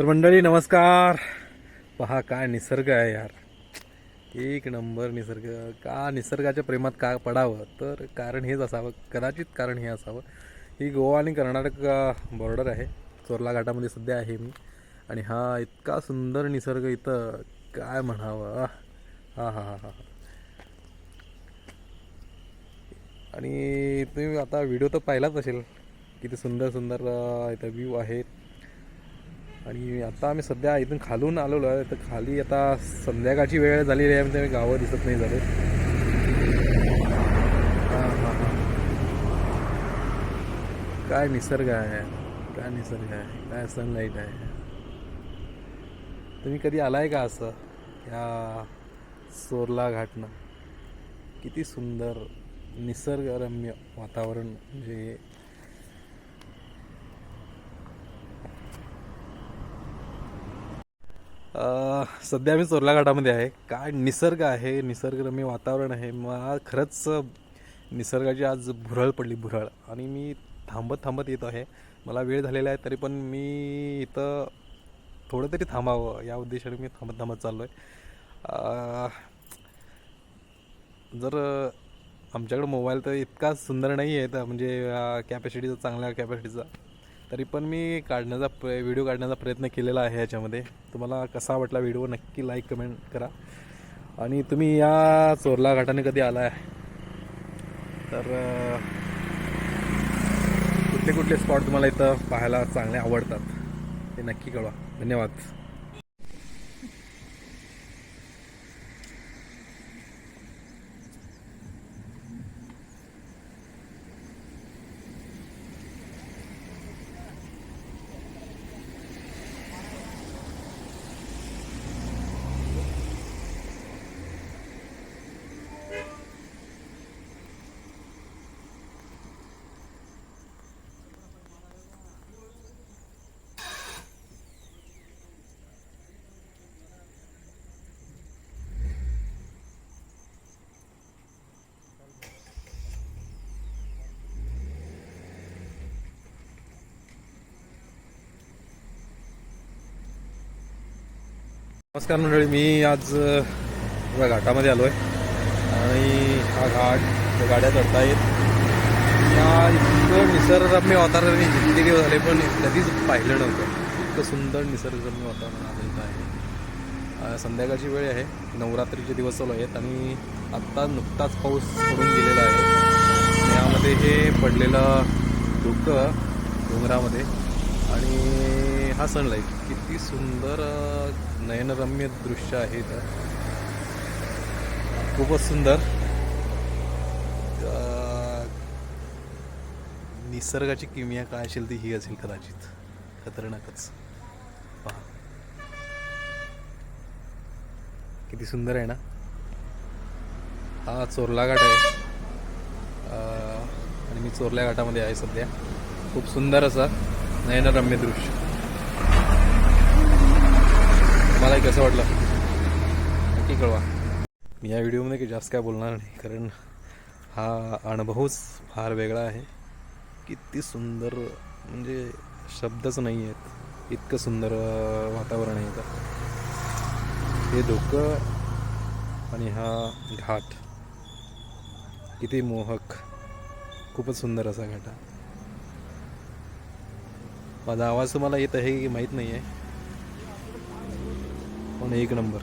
तर मंडळी नमस्कार. पहा काय निसर्ग आहे यार. एक नंबर निसर्ग. का निसर्गाच्या प्रेमात का पडावं? तर कारण हेच असावं. कदाचित कारण हे असावं. ही गोवा आणि कर्नाटक बॉर्डर आहे. चोरला घाटामध्ये सध्या आहे मी. आणि हा इतका सुंदर निसर्ग इथं. काय म्हणावं? हा हा हा हा. आणि तुम्ही आता व्हिडिओ तर पाहिलाच असेल. किती सुंदर सुंदर इथं व्ह्यू आहेत. आणि आता आम्ही सध्या इथून खालून आलेलो आहे. तर खाली आता संध्याकाळची वेळ झालेली आहे म्हणजे गावं दिसत नाही झाले. हां हां हां. काय निसर्ग आहे? काय निसर्ग आहे? काय सनलाईट आहे? तुम्ही कधी आलाय का असं? या सोरला घाटनं? किती सुंदर निसर्गरम्य वातावरण म्हणजे सध्या मी चोरला घाटामध्ये आहे. काय निसर्ग आहे? निसर्गरम्य वातावरण आहे. मला खरंच निसर्गाची आज भुरळ पडली भुरळ. आणि मी थांबत थांबत येतो आहे. मला वेळ झालेला आहे तरी पण मी इथं थोडं तरी थांबावं. या उद्देशाने मी थांबत थांबत चाललो आहे जर आमच्याकडे मोबाईल तर इतका सुंदर नाही आहे तर म्हणजे कॅपॅसिटीचा चांगल्या कॅपॅसिटीचा तरी पण मी काढण्याचा प्र व्हिडिओ काढण्याचा प्रयत्न केलेला आहे याच्यामध्ये. तुम्हाला कसा वाटला व्हिडिओ नक्की लाईक कमेंट करा. आणि तुम्ही या चोरला घाटाने कधी आला आहे तर कुठले कुठले स्पॉट तुम्हाला इथं पाहायला चांगले आवडतात ते नक्की कळवा. धन्यवाद. नमस्कार मंडळी मी आज या घाटामध्ये आलो आहे आणि हा घाट गाड्या चढता येत या इतकं निसर्गरम्य वातावरण मी दिवस झाले पण कधीच पाहिलं नव्हतं. इतकं सुंदर निसर्गरम्य वातावरण आलेलं आहे. संध्याकाळची वेळ आहे. नवरात्रीचे दिवस चालू आहेत आणि आत्ता नुकताच पाऊस पडून गेलेला आहे. यामध्ये हे पडलेलं धुकं डोंगरामध्ये आणि हा सनलाईट किती सुंदर नयनरम्य दृश्य आहे इथं. खूपच सुंदर. निसर्गाची किमिया काय असेल ती ही असेल कदाचित. खतरनाकच. पहा. किती सुंदर आहे ना? हा चोरला घाट आहे. आणि मी चोरल्या घाटामध्ये आहे सध्या. खूप सुंदर असा. नयनरम्य दृश्य. मलाही कसं वाटलं? नक्की कळवा. मी या व्हिडिओमध्ये काही जास्त काय बोलणार नाही कारण हा अनुभवच फार वेगळा आहे. किती सुंदर म्हणजे शब्दच नाही आहेत. इतकं सुंदर वातावरण आहे इथं. हे धोकं आणि हा घाट. किती मोहक. खूपच सुंदर असा घाट आहे. माझा आवाज तुम्हाला येत आहे की माहीत नाही आहे पण एक नंबर.